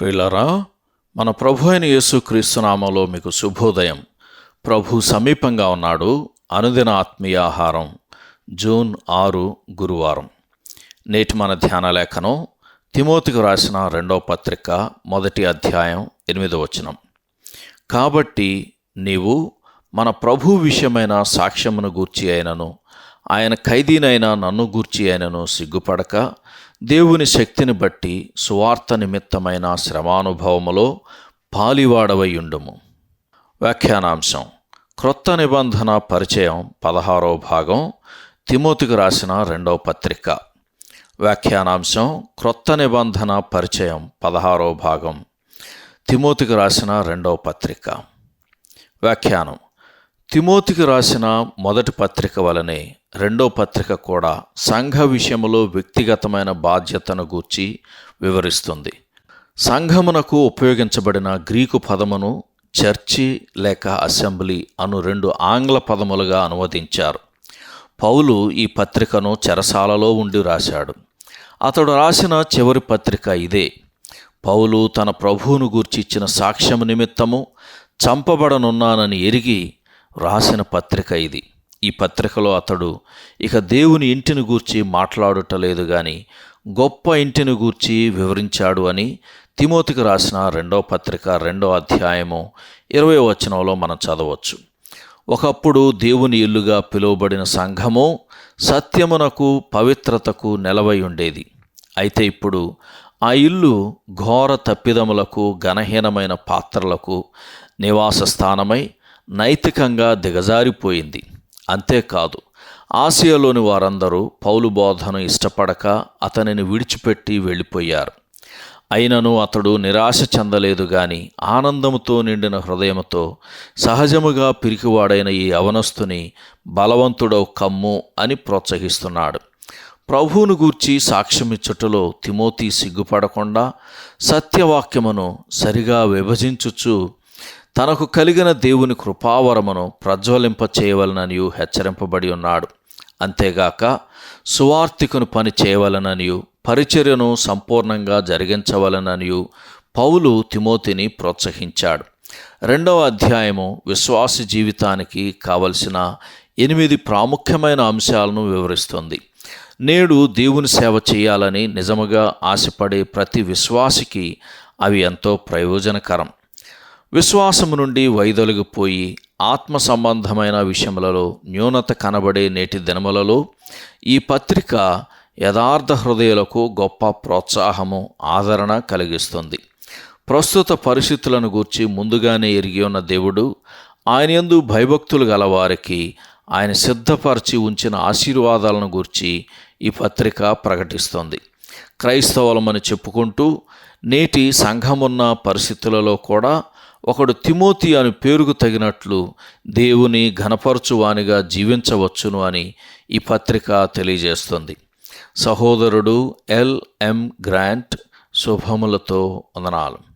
పిల్లరా మన ప్రభు అయిన యేసుక్రీస్తునామలో మీకు శుభోదయం. ప్రభు సమీపంగా ఉన్నాడు అనుదిన ఆత్మీయ ఆహారం జూన్ ఆరు గురువారం. నేటి మన ధ్యాన లేఖనం తిమోతికి రాసిన రెండవ పత్రిక మొదటి అధ్యాయం ఎనిమిదో వచనం. కాబట్టి నీవు మన ప్రభు విషయమైన సాక్ష్యమును గూర్చి అయినను ఆయన ఖైదీనైన నన్ను గూర్చి ఆయనను సిగ్గుపడక దేవుని శక్తిని బట్టి సువార్త నిమిత్తమైన శ్రమానుభవములో పాలివాడవయుండుము వ్యాఖ్యానాంశం. క్రొత్త నిబంధన పరిచయం పదహారో భాగం తిమోతికి రాసిన రెండవ పత్రిక. వ్యాఖ్యానాంశం. క్రొత్త నిబంధన పరిచయం పదహారో భాగం తిమోతికి రాసిన రెండవ పత్రిక. వ్యాఖ్యానం. తిమోతికి రాసిన మొదటి పత్రిక వలనే రెండో పత్రిక కూడా సంఘ విషయములో వ్యక్తిగతమైన బాధ్యతను గూర్చి వివరిస్తుంది. సంఘమునకు ఉపయోగించబడిన గ్రీకు పదమును చర్చి లేక అసెంబ్లీ అను రెండు ఆంగ్ల పదములుగా అనువదించారు. పౌలు ఈ పత్రికను చెరసాలలో ఉండి రాశాడు. అతడు రాసిన చివరి పత్రిక ఇదే. పౌలు తన ప్రభువును గూర్చి ఇచ్చిన సాక్ష్యము నిమిత్తము చంపబడనున్నానని ఎరిగి రాసిన పత్రిక ఇది. ఈ పత్రికలో అతడు ఇక దేవుని ఇంటిని గూర్చి మాట్లాడుటలేదు గాని గొప్ప ఇంటిని గూర్చి వివరించాడు అని తిమోతికి రాసిన రెండో పత్రిక రెండో అధ్యాయము ఇరవై వచనంలో మనం చదవచ్చు. ఒకప్పుడు దేవుని ఇల్లుగా పిలువబడిన సంఘము సత్యమునకు పవిత్రతకు నెలవై ఉండేది. అయితే ఇప్పుడు ఆ ఇల్లు ఘోర తప్పిదములకు ఘనహీనమైన పాత్రలకు నివాస స్థానమై నైతికంగా దిగజారిపోయింది. అంతేకాదు ఆసియాలోని వారందరూ పౌలు బోధను ఇష్టపడక అతనిని విడిచిపెట్టి వెళ్ళిపోయారు. అయినను అతడు నిరాశ చెందలేదు గాని ఆనందముతో నిండిన హృదయముతో సహజముగా పిరికివాడైన ఈ అవనస్తుని బలవంతుడవు కమ్ము అని ప్రోత్సహిస్తున్నాడు. ప్రభువును గూర్చి సాక్ష్యమిచ్చుటలో తిమోతి సిగ్గుపడకుండా సత్యవాక్యమును సరిగా విభజించుచు తనకు కలిగిన దేవుని కృపావరమును ప్రజ్వలింప చేయవలననియు హెచ్చరింపబడి ఉన్నాడు. అంతేగాక సువార్థికును పని చేయవలననియు పరిచర్యను సంపూర్ణంగా జరిగించవలననియు పౌలు తిమోతిని ప్రోత్సహించాడు. రెండవ అధ్యాయము విశ్వాస జీవితానికి కావలసిన ఎనిమిది ప్రాముఖ్యమైన అంశాలను వివరిస్తుంది. నేడు దేవుని సేవ చేయాలని నిజముగా ఆశపడే ప్రతి విశ్వాసికి అవి ఎంతో ప్రయోజనకరం. విశ్వాసము నుండి వైదొలిగిపోయి ఆత్మ సంబంధమైన విషయములలో న్యూనత కనబడే నేటి దినములలో ఈ పత్రిక యథార్థ హృదయాలకు గొప్ప ప్రోత్సాహము ఆదరణ కలిగిస్తుంది. ప్రస్తుత పరిస్థితులను గూర్చి ముందుగానే ఎరిగి ఉన్న దేవుడు ఆయన ఎందు భయభక్తులు గలవారికి ఆయన సిద్ధపరిచి ఉంచిన ఆశీర్వాదాలను గూర్చి ఈ పత్రిక ప్రకటిస్తుంది. క్రైస్తవులమని చెప్పుకుంటూ నేటి సంఘమున్న పరిస్థితులలో కూడా ఒకడు తిమోతి అని పేరుకు తగినట్లు దేవుని ఘనపరచువానిగా జీవించవచ్చును అని ఈ పత్రిక తెలియజేస్తుంది. సహోదరుడు ఎల్ఎం గ్రాంట్ శుభములతో వందనాలు.